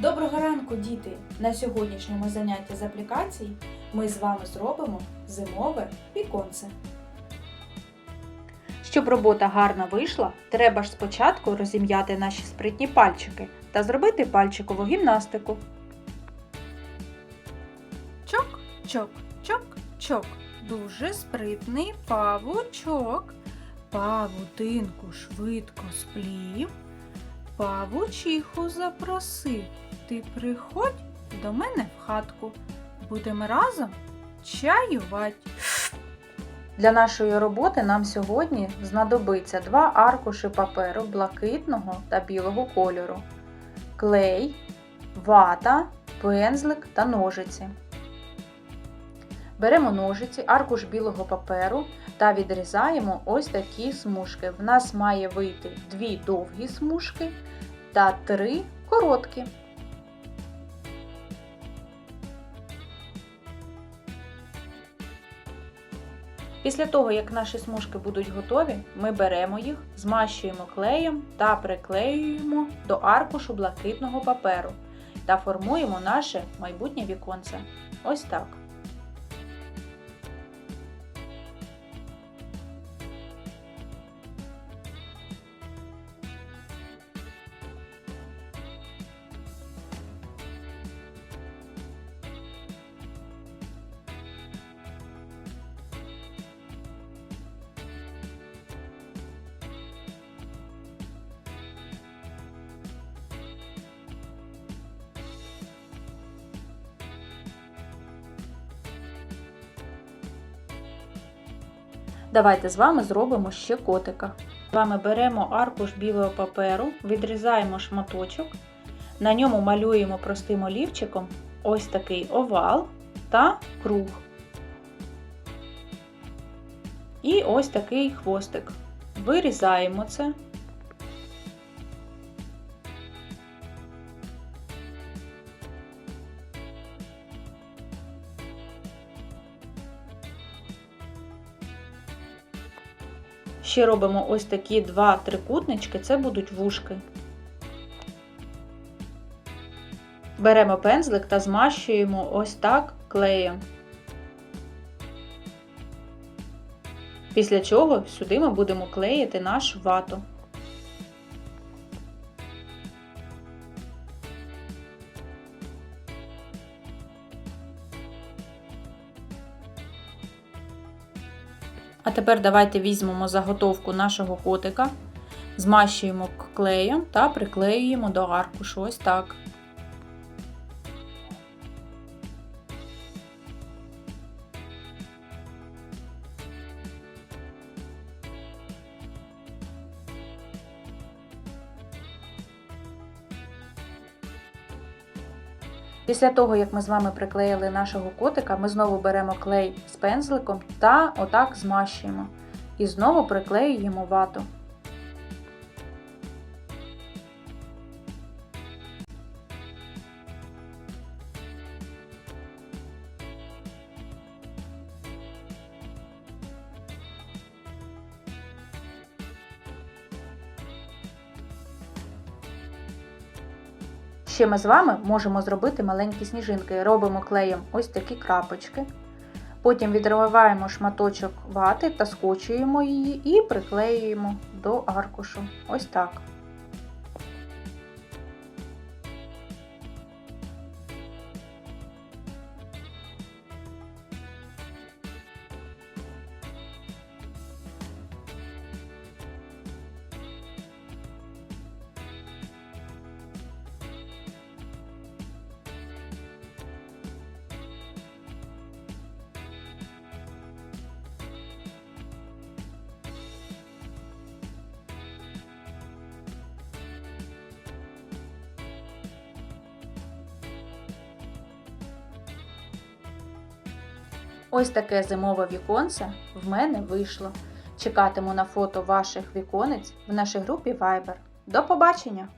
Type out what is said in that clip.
Доброго ранку, діти! На сьогоднішньому занятті з аплікацій ми з вами зробимо зимове віконце. Щоб робота гарно вийшла, треба ж спочатку розім'яти наші спритні пальчики та зробити пальчикову гімнастику. Чок, чок, чок, чок. Дуже спритний павучок. Павутинку швидко сплів. Павучиху запросив. Ти приходь до мене в хатку. Будемо разом чаювать. Для нашої роботи нам сьогодні знадобиться два аркуші паперу блакитного та білого кольору, клей, вата, пензлик та ножиці. Беремо ножиці, аркуш білого паперу та відрізаємо ось такі смужки. В нас має вийти дві довгі смужки та три короткі. Після того, як наші смужки будуть готові, ми беремо їх, змащуємо клеєм та приклеюємо до аркушу блакитного паперу та формуємо наше майбутнє віконце. Ось так. Давайте з вами зробимо ще котика. З вами беремо аркуш білого паперу, відрізаємо шматочок, на ньому малюємо простим олівчиком ось такий овал та круг. І ось такий хвостик. Вирізаємо це. Ще робимо ось такі два трикутнички, це будуть вушки. Беремо пензлик та змащуємо ось так клеєм. Після чого сюди ми будемо клеїти наш вату. А тепер давайте візьмемо заготовку нашого котика, змащуємо клеєм та приклеюємо до аркушу. Ось так. Після того, як ми з вами приклеїли нашого котика, ми знову беремо клей з пензликом та отак змащуємо. І знову приклеюємо вату. Ще ми з вами можемо зробити маленькі сніжинки. Робимо клеєм ось такі крапочки. Потім відриваємо шматочок вати та скочуємо її і приклеюємо до аркушу. Ось так. Ось таке зимове віконце в мене вийшло. Чекатиму на фото ваших віконець в нашій групі Viber. До побачення!